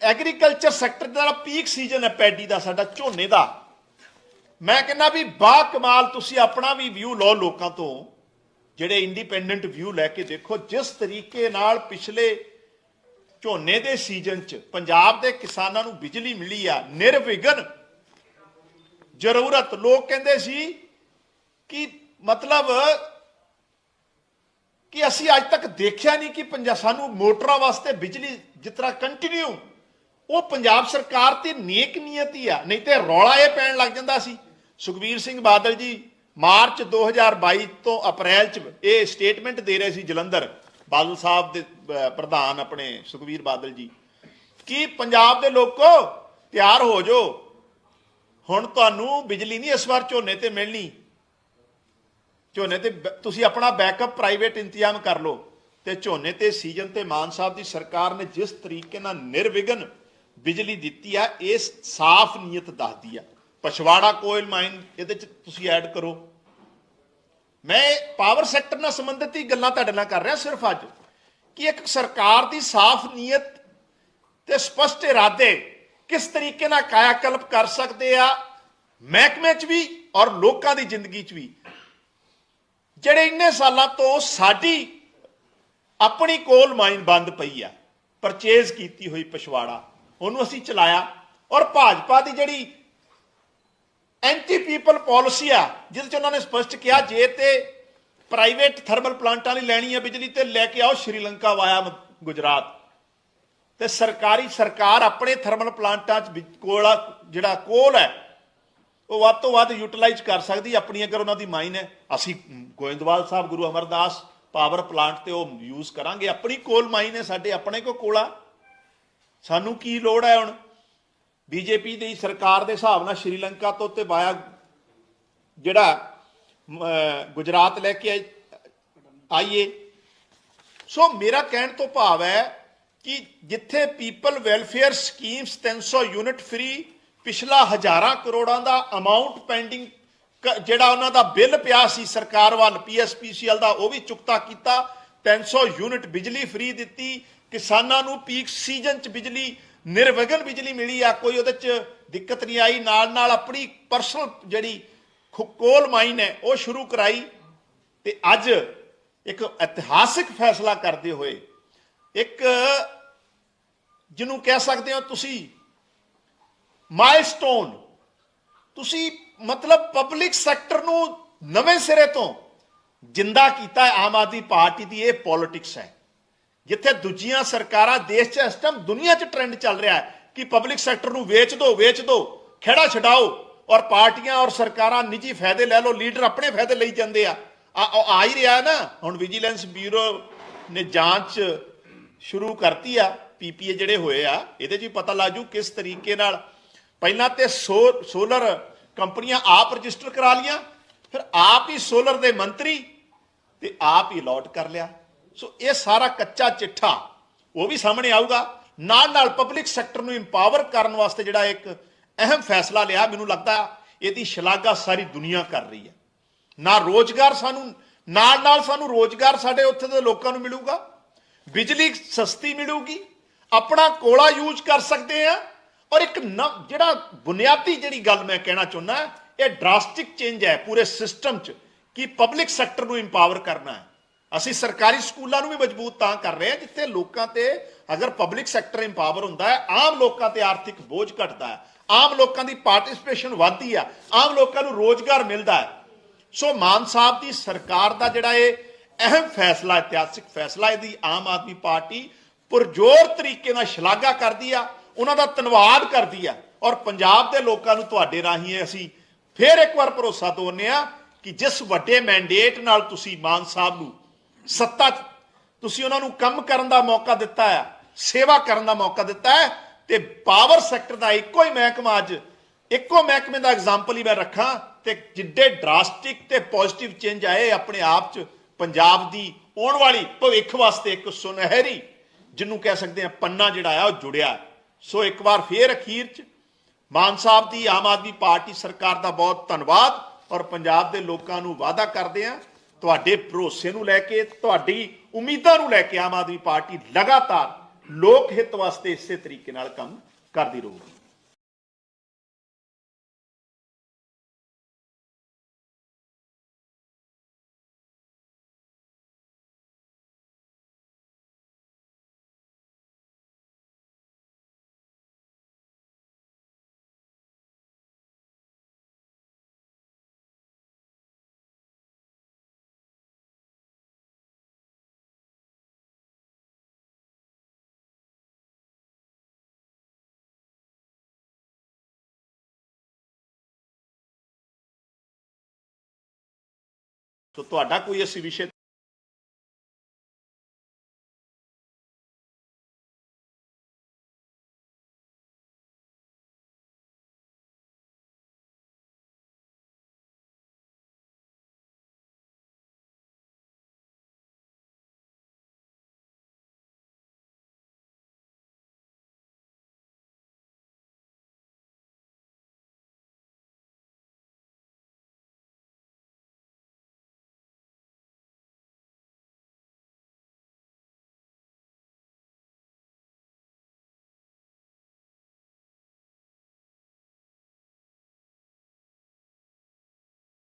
Agriculture sector ਦਾ peak season ਹੈ paddy ਦਾ, ਸਾਡਾ ਝੋਨੇ ਦਾ। ਮੈਂ ਕਹਿੰਦਾ ਵੀ ਬਾ ਕਮਾਲ, ਤੁਸੀਂ ਆਪਣਾ ਵੀ ਵਿਊ ਲਓ ਲੋਕਾਂ ਤੋਂ, ਜਿਹੜੇ ਇੰਡੀਪੈਂਡੈਂਟ ਵਿਊ ਲੈ ਕੇ ਦੇਖੋ, ਜਿਸ ਤਰੀਕੇ ਨਾਲ ਪਿਛਲੇ ਝੋਨੇ ਦੇ ਸੀਜ਼ਨ 'ਚ ਪੰਜਾਬ ਦੇ ਕਿਸਾਨਾਂ ਨੂੰ ਬਿਜਲੀ ਮਿਲੀ ਆ, ਨਿਰਵਿਘਨ ਜ਼ਰੂਰਤ। ਲੋਕ ਕਹਿੰਦੇ ਸੀ ਕਿ ਮਤਲਬ ਕਿ ਅਸੀਂ ਅੱਜ ਤੱਕ ਦੇਖਿਆ ਨਹੀਂ ਕਿ ਪੰਜਾਬ ਸਾਨੂੰ ਮੋਟਰਾਂ ਵਾਸਤੇ ਬਿਜਲੀ ਜਿਸ ਤਰ੍ਹਾਂ ਕੰਟੀਨਿਊ ਉਹ ਪੰਜਾਬ ਸਰਕਾਰ ਤੇ ਨੇਕ ਨੀਅਤ ਹੀ ਆ, ਨਹੀਂ ਤੇ ਰੌਲਾ ਇਹ ਪੈਣ ਲੱਗ ਜਾਂਦਾ ਸੀ। ਸੁਖਬੀਰ ਸਿੰਘ ਬਾਦਲ ਜੀ ਮਾਰਚ 2022 ਤੋਂ ਅਪ੍ਰੈਲ ਚ ਇਹ ਸਟੇਟਮੈਂਟ ਦੇ ਰਹੇ ਸੀ ਜਲੰਧਰ, ਬਾਦਲ ਸਾਹਿਬ ਦੇ ਪ੍ਰਧਾਨ ਆਪਣੇ ਸੁਖਬੀਰ ਬਾਦਲ ਜੀ। ਕਿ ਪੰਜਾਬ ਦੇ ਲੋਕੋ ਤਿਆਰ ਹੋ ਜਾਓ? ਹੁਣ ਤੁਹਾਨੂੰ ਬਿਜਲੀ ਨਹੀਂ ਇਸ ਵਾਰ ਝੋਨੇ ਤੇ ਮਿਲਣੀ। ਝੋਨੇ ਤੇ ਤੁਸੀਂ ਆਪਣਾ ਬੈਕਅਪ ਪ੍ਰਾਈਵੇਟ ਇੰਤਜ਼ਾਮ ਕਰ ਲਓ। ਤੇ ਝੋਨੇ ਤੇ ਸੀਜ਼ਨ ਤੇ ਮਾਨ ਸਾਹਿਬ ਦੀ ਸਰਕਾਰ ਨੇ ਜਿਸ ਤਰੀਕੇ ਨਾਲ ਨਿਰਵਿਘਨ ਬਿਜਲੀ ਦਿੱਤੀ ਆ, ਇਹ ਸਾਫ਼ ਨੀਅਤ ਦੱਸਦੀ ਆ। ਪਛਵਾੜਾ ਕੋਇਲ ਮਾਈਨ, ਇਹਦੇ ਚ ਤੁਸੀਂ ਐਡ ਕਰੋ। ਮੈਂ ਪਾਵਰ ਸੈਕਟਰ ਨਾਲ ਸੰਬੰਧਿਤ ਹੀ ਗੱਲਾਂ ਤੁਹਾਡੇ ਨਾਲ ਕਰ ਰਿਹਾ ਸਿਰਫ ਅੱਜ, ਕਿ ਇੱਕ ਸਰਕਾਰ ਦੀ ਸਾਫ਼ ਨੀਅਤ ਤੇ ਸਪਸ਼ਟ ਇਰਾਦੇ ਕਿਸ ਤਰੀਕੇ ਨਾਲ ਕਾਇਆਕਲਪ ਕਰ ਸਕਦੇ ਆ, ਮਹਿਕਮੇ 'ਚ ਵੀ ਔਰ ਲੋਕਾਂ ਦੀ ਜ਼ਿੰਦਗੀ 'ਚ ਵੀ। ਜਿਹੜੇ ਇੰਨੇ ਸਾਲਾਂ ਤੋਂ ਸਾਡੀ ਆਪਣੀ ਕੋਲ ਮਾਈਨ ਬੰਦ ਪਈ ਆ, ਪਰਚੇਜ਼ ਕੀਤੀ ਹੋਈ ਪਛਵਾੜਾ ਉਹਨੂੰ ਅਸੀਂ ਚਲਾਇਆ। ਔਰ ਭਾਜਪਾ ਦੀ ਜਿਹੜੀ ਐਂਟੀ ਪੀਪਲ ਪਾਲਿਸੀ ਆ, ਜਿਹਦੇ ਚ ਉਹਨਾਂ ਨੇ ਸਪਸ਼ਟ ਕਿਹਾ, ਜੇ ਤੇ ਪ੍ਰਾਈਵੇਟ ਥਰਮਲ ਪਲਾਂਟਾਂ ਲਈ ਲੈਣੀ ਹੈ ਬਿਜਲੀ, ਤੇ ਲੈ ਕੇ ਆਓ ਸ਼੍ਰੀਲੰਕਾ ਵਾਇਆ ਗੁਜਰਾਤ। ਤੇ ਸਰਕਾਰੀ ਸਰਕਾਰ ਆਪਣੇ ਥਰਮਲ ਪਲਾਂਟਾਂ 'ਚ ਬਿ- ਕੋਲਾ ਜਿਹੜਾ ਕੋਲ ਹੈ, ਉਹ ਵੱਧ ਤੋਂ ਵੱਧ ਯੂਟਿਲਾਈਜ਼ ਕਰ ਸਕਦੀ ਆਪਣੀ ਅਗਰ ਉਹਨਾਂ ਦੀ ਮਾਈਨ ਹੈ। ਅਸੀਂ ਗੋਇੰਦਵਾਲ ਸਾਹਿਬ, ਗੁਰੂ ਅਮਰਦਾਸ ਪਾਵਰ ਪਲਾਂਟ ਤੇ ਉਹ ਯੂਜ਼ ਕਰਾਂਗੇ। ਆਪਣੀ ਕੋਲ ਮਾਈਨ ਹੈ ਸਾਡੇ, ਆਪਣੇ ਕੋ ਕੋਲਾ ਸਾਨੂੰ ਕੀ ਲੋੜ ਹੈ ਹੁਣ? ਬੀਜੇਪੀ ਦੀ ਸਰਕਾਰ ਦੇ ਹਿਸਾਬ ਨਾਲ ਸ਼੍ਰੀਲੰਕਾ ਤੋਂ ਤੇ ਵਾਇਆ ਜਿਹੜਾ ਗੁਜਰਾਤ ਲੈ ਕੇ ਆਈ- ਆਈਏ। ਸੋ ਮੇਰਾ ਕਹਿਣ ਤੋਂ ਭਾਵ ਹੈ ਕਿ ਜਿੱਥੇ people welfare schemes 300 unit free ਪਿਛਲਾ ਹਜ਼ਾਰਾਂ ਕਰੋੜਾਂ ਦਾ ਅਮਾਉਂਟ ਪੈਂਡਿੰਗ ਜਿਹੜਾ ਉਹਨਾਂ ਦਾ ਬਿੱਲ ਪਿਆ ਸੀ ਸਰਕਾਰ ਵੱਲ ਪੀਐਸਪੀਸੀਐਲ ਦਾ, ਉਹ ਵੀ ਚੁਕਤਾ ਕੀਤਾ 300 ਯੂਨਿਟ ਬਿਜਲੀ ਫ੍ਰੀ ਦਿੱਤੀ ਕਿਸਾਨਾਂ ਨੂੰ ਪੀਕ ਸੀਜ਼ਨ 'ਚ ਬਿਜਲੀ, ਨਿਰਵਿਘਨ ਬਿਜਲੀ ਮਿਲੀ ਆ, ਕੋਈ ਉਹਦੇ 'ਚ ਦਿੱਕਤ ਨਹੀਂ ਆਈ। ਨਾਲ ਨਾਲ ਆਪਣੀ ਪਰਸਨਲ ਜਿਹੜੀ ਖੁ- ਕੋਲ ਮਾਈਨ ਹੈ, ਉਹ ਸ਼ੁਰੂ ਕਰਾਈ। ਤੇ ਅੱਜ ਇੱਕ ਇਤਿਹਾਸਿਕ ਫੈਸਲਾ ਕਰਦੇ ਹੋਏ ਇੱਕ ਜਿਹਨੂੰ ਕਹਿ ਸਕਦੇ ਹੋ ਤੁਸੀਂ ਮਾਈਲਸਟੋਨ ਤੁਸੀਂ ਮਤਲਬ ਪਬਲਿਕ ਸੈਕਟਰ ਨੂੰ ਨਵੇਂ ਸਿਰੇ ਤੋਂ ਜਿੰਦਾ ਕੀਤਾ ਆਮ ਆਦਮੀ ਪਾਰਟੀ ਦੀ ਇਹ ਪੋਲਿਟਿਕਸ ਹੈ। ਜਿੱਥੇ ਦੂਜੀਆਂ ਸਰਕਾਰਾਂ ਦੇਸ਼ 'ਚ ਇਸ ਟਾਈਮ ਦੁਨੀਆ 'ਚ ਟ੍ਰੈਂਡ ਚੱਲ ਰਿਹਾ ਹੈ ਕਿ ਪਬਲਿਕ ਸੈਕਟਰ ਨੂੰ ਵੇਚ ਦਿਓ ਵੇਚ ਦਿਓ ਖੇੜਾ ਛਡਾਓ ਔਰ ਪਾਰਟੀਆਂ ਔਰ ਸਰਕਾਰਾਂ ਨਿੱਜੀ ਫਾਇਦੇ ਲੈ ਲਓ, ਲੀਡਰ ਆਪਣੇ ਫਾਇਦੇ ਲਈ ਜਾਂਦੇ ਆ। ਆ ਆ- ਆ ਹੀ ਰਿਹਾ ਨਾ। ਹੁਣ ਵਿਜੀਲੈਂਸ ਬਿਊਰੋ ਨੇ ਜਾਂਚ ਸ਼ੁਰੂ ਕਰਤੀ ਆ ਪੀਪੀਏ ਜਿਹੜੇ ਹੋਏ ਆ, ਇਹਦੇ 'ਚ ਵੀ ਪਤਾ ਲੱਜੂ ਕਿਸ ਤਰੀਕੇ ਨਾਲ ਪਹਿਲਾਂ ਤੇ ਸੋ- ਸੋਲਰ ਕੰਪਨੀਆਂ ਆਪ ਰਜਿਸਟਰ ਕਰਾ ਲੀਆਂ ਫਿਰ ਆਪ ਹੀ ਸੋਲਰ ਦੇ ਮੰਤਰੀ ਤੇ ਆਪ ਹੀ ਅਲਾਟ ਕਰ ਲਿਆ। ਸੋ ਇਹ ਸਾਰਾ ਕੱਚਾ ਚਿੱਠਾ ਉਹ ਵੀ ਸਾਹਮਣੇ ਆਊਗਾ। ਨਾਲ ਨਾਲ ਪਬਲਿਕ ਸੈਕਟਰ ਨੂੰ ਇੰਪਾਵਰ ਕਰਨ ਵਾਸਤੇ ਜਿਹੜਾ ਇੱਕ ਅਹਿਮ ਫੈਸਲਾ ਲਿਆ, ਮੈਨੂੰ ਲੱਗਦਾ ਇਹਦੀ ਸ਼ਲਾਘਾ ਸਾਰੀ ਦੁਨੀਆ ਕਰ ਰਹੀ ਹੈ। ਨਾ ਰੋਜ਼ਗਾਰ ਸਾਨੂੰ, ਨਾਲ ਨਾਲ ਸਾਨੂੰ ਰੋਜ਼ਗਾਰ ਸਾਡੇ ਉੱਥੇ ਦੇ ਲੋਕਾਂ ਨੂੰ ਮਿਲੂਗਾ। ਬਿਜਲੀ ਸਸਤੀ ਮਿਲੂਗੀ। ਆਪਣਾ ਕੋਲਾ ਯੂਜ਼ ਕਰ ਸਕਦੇ ਆ ਔਰ ਇੱਕ ਨ- ਜਿਹੜਾ ਬੁਨਿਆਦੀ ਜਿਹੜੀ ਗੱਲ ਮੈਂ ਕਹਿਣਾ ਚਾਹੁੰਦਾ, ਇਹ ਡਰਾਸਟਿਕ ਚੇਂਜ ਹੈ ਪੂਰੇ ਸਿਸਟਮ 'ਚ ਕਿ ਪਬਲਿਕ ਸੈਕਟਰ ਨੂੰ ਇੰਪਾਵਰ ਕਰਨਾ ਹੈ। ਅਸੀਂ ਸਰਕਾਰੀ ਸਕੂਲਾਂ ਨੂੰ ਵੀ ਮਜ਼ਬੂਤ ਤਾਂ ਕਰ ਰਹੇ ਹਾਂ, ਜਿੱਥੇ ਲੋਕਾਂ ਤੇ ਅਗਰ ਪਬਲਿਕ ਸੈਕਟਰ ਇੰਪਾਵਰ ਹੁੰਦਾ ਹੈ, ਆਮ ਲੋਕਾਂ ਤੇ ਆਰਥਿਕ ਬੋਝ ਘਟਦਾ ਹੈ, ਆਮ ਲੋਕਾਂ ਦੀ ਪਾਰਟਿਸਿਪੇਸ਼ਨ ਵੱਧਦੀ ਆ ਆਮ ਲੋਕਾਂ ਨੂੰ ਰੋਜ਼ਗਾਰ ਮਿਲਦਾ ਹੈ। ਸੋ ਮਾਨ ਸਾਹਿਬ ਦੀ ਸਰਕਾਰ ਦਾ ਜਿਹੜਾ ਇਹ ਅਹਿਮ ਫੈਸਲਾ, ਇਤਿਹਾਸਿਕ ਫੈਸਲਾ, ਇਹਦੀ ਆਮ ਆਦਮੀ ਪਾਰਟੀ ਪੁਰਜੋਰ ਤਰੀਕੇ ਨਾਲ ਸ਼ਲਾਘਾ ਕਰਦੀ ਆ, ਉਹਨਾਂ ਦਾ ਧੰਨਵਾਦ ਕਰਦੀ ਆ ਔਰ ਪੰਜਾਬ ਦੇ ਲੋਕਾਂ ਨੂੰ ਤੁਹਾਡੇ ਰਾਹੀਂ ਅਸੀਂ ਫੇਰ ਇੱਕ ਵਾਰ ਭਰੋਸਾ ਦਿਵਾਉਂਦੇ ਆ ਕਿ ਜਿਸ ਵੱਡੇ ਮੈਂਡੇਟ ਨਾਲ ਤੁਸੀਂ ਮਾਨ ਸਾਹਿਬ ਨੂੰ ਸੱਤਾ 'ਚ। ਤੁਸੀਂ ਉਹਨਾਂ ਨੂੰ ਕੰਮ ਕਰਨ ਦਾ ਮੌਕਾ ਦਿੱਤਾ ਹੈ ਸੇਵਾ ਕਰਨ ਦਾ ਮੌਕਾ ਦਿੱਤਾ ਹੈ ਤੇ ਪਾਵਰ ਸੈਕਟਰ ਦਾ ਇੱਕੋ ਹੀ ਮਹਿਕਮਾ ਅੱਜ, ਇੱਕੋ ਮਹਿਕਮੇ ਦਾ ਐਗਜ਼ਾਮਪਲ ਹੀ ਮੈਂ ਰੱਖਾਂ ਤੇ ਜਿੱਡੇ ਡਰਾਸਟਿਕ ਤੇ ਪੋਜ਼ਿਟਿਵ ਚੇਂਜ ਆਏ ਆਪਣੇ ਆਪ 'ਚ, ਪੰਜਾਬ ਦੀ ਆਉਣ ਵਾਲੀ ਭਵਿੱਖ ਵਾਸਤੇ ਇੱਕ ਸੁਨਹਿਰੀ, ਜਿਹਨੂੰ ਕਹਿ ਸਕਦੇ ਆ ਪੰਨਾ ਜਿਹੜਾ ਆ ਉਹ ਜੁੜਿਆ ਸੋ ਇੱਕ ਵਾਰ ਫੇਰ ਅਖੀਰ 'ਚ, ਮਾਨ ਸਾਹਿਬ ਦੀ ਆਮ ਆਦਮੀ ਪਾਰਟੀ ਸਰਕਾਰ ਦਾ ਬਹੁਤ ਧੰਨਵਾਦ ਔਰ ਪੰਜਾਬ ਦੇ ਲੋਕਾਂ ਨੂੰ ਵਾਅਦਾ ਕਰਦੇ ਆ ਤੁਹਾਡੇ ਭਰੋਸੇ ਨੂੰ ਲੈ ਕੇ, ਤੁਹਾਡੀ ਉਮੀਦਾਂ ਨੂੰ ਲੈ ਕੇ ਆਮ ਆਦਮੀ ਪਾਰਟੀ ਲਗਾਤਾਰ ਲੋਕ ਹਿੱਤ ਵਾਸਤੇ ਇਸੇ ਤਰੀਕੇ ਨਾਲ ਕੰਮ ਕਰਦੀ ਰਹੂਗੀ। ਸੋ ਤੁਹਾਡਾ ਕੋਈ ਅਸੀਂ ਵਿਸ਼ੇ